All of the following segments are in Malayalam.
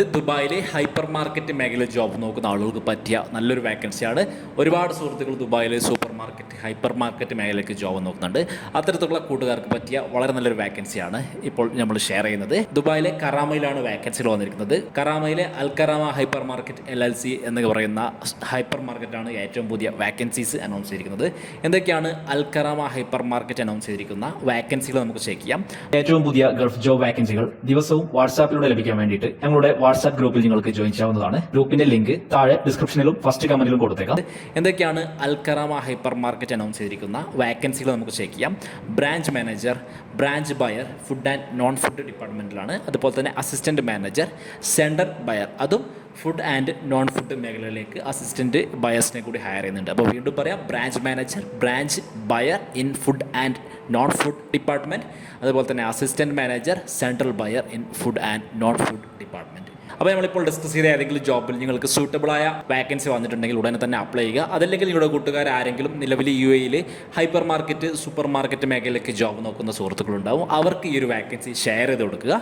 ദുബായിലെ ഹൈപ്പർ മാർക്കറ്റ് മേഖല ജോബ് നോക്കുന്ന ആളുകൾക്ക് പറ്റിയ നല്ലൊരു വാക്കൻസിയാണ് ഒരുപാട് സുഹൃത്തുക്കൾ ദുബായിലെ സൂപ്പർ മാർക്കറ്റ് ഹൈപ്പർ മാർക്കറ്റ് മേഖലയ്ക്ക് ജോബ് നോക്കുന്നുണ്ട്. അത്തരത്തിലുള്ള കൂട്ടുകാർക്ക് പറ്റിയ വളരെ നല്ലൊരു വാക്കൻസിയാണ് ഇപ്പോൾ നമ്മൾ ഷെയർ ചെയ്യുന്നത്. ദുബായിലെ കറാമയിലാണ് വാക്കൻസികൾ വന്നിരിക്കുന്നത്. കറാമയിലെ Al Karama hypermarket L L C എന്ന് പറയുന്ന ഹൈപ്പർ മാർക്കറ്റാണ് ഏറ്റവും പുതിയ വാക്കൻസീസ് അനൗൺസ് ചെയ്തിരിക്കുന്നത്. എന്തൊക്കെയാണ് Al Karama hypermarket announce ചെയ്തിരിക്കുന്ന വാക്കൻസികൾ നമുക്ക് ചെക്ക് ചെയ്യാം. ഏറ്റവും പുതിയ ഗൾഫ് ജോബ് വാക്കൻസികൾ ദിവസവും വാട്സാപ്പിലൂടെ ലഭിക്കാൻ വേണ്ടിയിട്ട് ഞങ്ങളുടെ വാട്സാപ്പ് ഗ്രൂപ്പിൽ നിങ്ങൾക്ക് ജോയിൻ ചെയ്യാവുന്നതാണ്. ഗ്രൂപ്പിന്റെ ലിങ്ക് താഴെ ഡിസ്ക്രിപ്ഷനിലും ഫസ്റ്റ് കമന്റിലും കൊടുത്തേക്കാം. എന്തൊക്കെയാണ് അൽക്കറാമ ഹൈപ്പർ മാർക്കറ്റ് അനൗൺസ് ചെയ്തിരിക്കുന്ന വാക്കൻസികൾ നമുക്ക് ചെക്ക് ചെയ്യാം. Branch manager branch buyer food and non food ഡിപ്പാർട്ട്മെന്റിലാണ് അതുപോലെ തന്നെ അസിസ്റ്റന്റ് മാനേജർ സെൻഡർ ബയർ അതും ഫുഡ് ആൻഡ് നോൺ ഫുഡ് മേഖലയിലേക്ക് അസിസ്റ്റന്റ് ബയേഴ്സിനെ കൂടി ഹയർ ചെയ്യുന്നുണ്ട്. അപ്പോൾ വീണ്ടും പറയാം branch manager branch buyer in food and non food department അതുപോലെ തന്നെ assistant manager central buyer in food and non food department അപ്പോൾ നമ്മളിപ്പോൾ ഡിസ്കസ് ചെയ്ത ഏതെങ്കിലും ജോബിൽ നിങ്ങൾക്ക് സൂട്ടബിളായ വാക്കൻസി വന്നിട്ടുണ്ടെങ്കിൽ ഉടനെ തന്നെ അപ്ലൈ ചെയ്യുക. അതല്ലെങ്കിൽ നിങ്ങളുടെ കൂട്ടുകാർ ആരെങ്കിലും നിലവിൽ യു എയിൽ ഹൈപ്പർ മാർക്കറ്റ് സൂപ്പർ മാർക്കറ്റ് മേഖലയിലേക്ക് ജോബ് നോക്കുന്ന സുഹൃത്തുക്കളുണ്ടാവും. അവർക്ക് ഈ ഒരു വാക്കൻസി ഷെയർ ചെയ്ത് കൊടുക്കുക.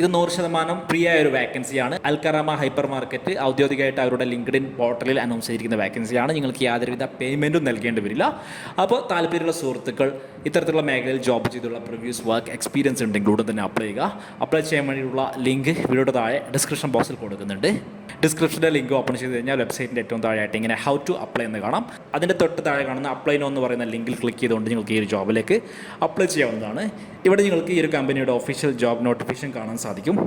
ഇത് നൂറ് ശതമാനം ഫ്രീ ആയ ഒരു വാക്കൻസിയാണ് അൽക്കറാമ ഹൈപ്പർ മാർക്കറ്റ് ഔദ്യോഗികമായിട്ട് അവരുടെ ലിങ്ക്ഡിൻ പോർട്ടലിൽ അനൗൺസ് ചെയ്തിരിക്കുന്ന വാക്കൻസിയാണ് നിങ്ങൾക്ക് യാതൊരുവിധ പേയ്മെന്റും നൽകേണ്ടി വരില്ല. അപ്പോൾ താല്പര്യമുള്ള സുഹൃത്തുക്കൾ ഇത്തരത്തിലുള്ള മേഖലയിൽ ജോബ് ചെയ്തുള്ള പ്രിവ്യൂസ് വർക്ക് എക്സ്പീരിയൻസ് ഉണ്ടെങ്കിൽ ഉടൻ തന്നെ അപ്ലൈ ചെയ്യുക. അപ്ലൈ ചെയ്യാൻ വേണ്ടിയുള്ള ലിങ്ക് വീഡിയോയുടെ താഴെ ഡിസ്ക്രിപ്ഷൻ ബോക്സിൽ കൊടുക്കുന്നുണ്ട്. ഡിസ്ക്രിപ്ഷന്റെ ലിങ്ക് ഓപ്പൺ ചെയ്ത് കഴിഞ്ഞാൽ വെബ്സൈറ്റിന്റെ ഏറ്റവും താഴെയായിട്ട് ഇങ്ങനെ ഹൗ ടു അപ്ലൈ എന്ന് കാണാം. അതിന്റെ തൊട്ട് താഴെ കാണുന്ന അപ്ലൈ നോ എന്ന് പറയുന്ന ലിങ്കിൽ ക്ലിക്ക് ചെയ്തുകൊണ്ട് നിങ്ങൾക്ക് ഈ ഒരു ജോബിലേക്ക് അപ്ലൈ ചെയ്യാവുന്നതാണ്. ഇവിടെ നിങ്ങൾക്ക് ഈ ഒരു കമ്പനിയുടെ ഒഫീഷ്യൽ ജോബ് നോട്ടിഫിക്കേഷൻ കാണാൻ സാധിക്കും.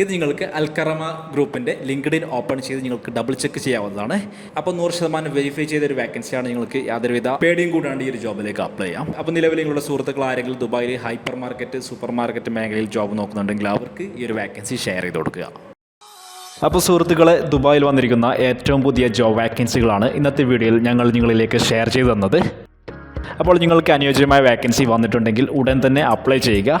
ഇത് നിങ്ങൾക്ക് അൽക്കറമ ഗ്രൂപ്പിന്റെ ലിങ്ക്ഡിൻ ഓപ്പൺ ചെയ്ത് നിങ്ങൾക്ക് ഡബിൾ ചെക്ക് ചെയ്യാവുന്നതാണ്. അപ്പോൾ നൂറ് ശതമാനം വെരിഫൈ ചെയ്ത ഒരു വാക്കൻസിയാണ് നിങ്ങൾക്ക് യാതൊരുവിധ പേടിയും കൂടാണ്ട് ഈ ഒരു ജോബിലേക്ക് അപ്ലൈ ചെയ്യാം. അപ്പോൾ നിലവിൽ നിങ്ങളുടെ സുഹൃത്തുക്കൾ ആരെങ്കിലും ദുബായിൽ ഹൈപ്പർ മാർക്കറ്റ് സൂപ്പർ മാർക്കറ്റ് മേഖലയിൽ ജോബ് നോക്കുന്നുണ്ടെങ്കിൽ അവർക്ക് ഈ ഒരു വാക്കൻസി ഷെയർ ചെയ്ത് കൊടുക്കുക. അപ്പോൾ സുഹൃത്തുക്കളെ ദുബായിൽ വന്നിരിക്കുന്ന ഏറ്റവും പുതിയ ജോബ് വാക്കൻസികളാണ് ഇന്നത്തെ വീഡിയോയിൽ ഞങ്ങൾ നിങ്ങളിലേക്ക് ഷെയർ ചെയ്തു തന്നത്. അപ്പോൾ നിങ്ങൾക്ക് അനുയോജ്യമായ വാക്കൻസി വന്നിട്ടുണ്ടെങ്കിൽ ഉടൻ തന്നെ അപ്ലൈ ചെയ്യുക.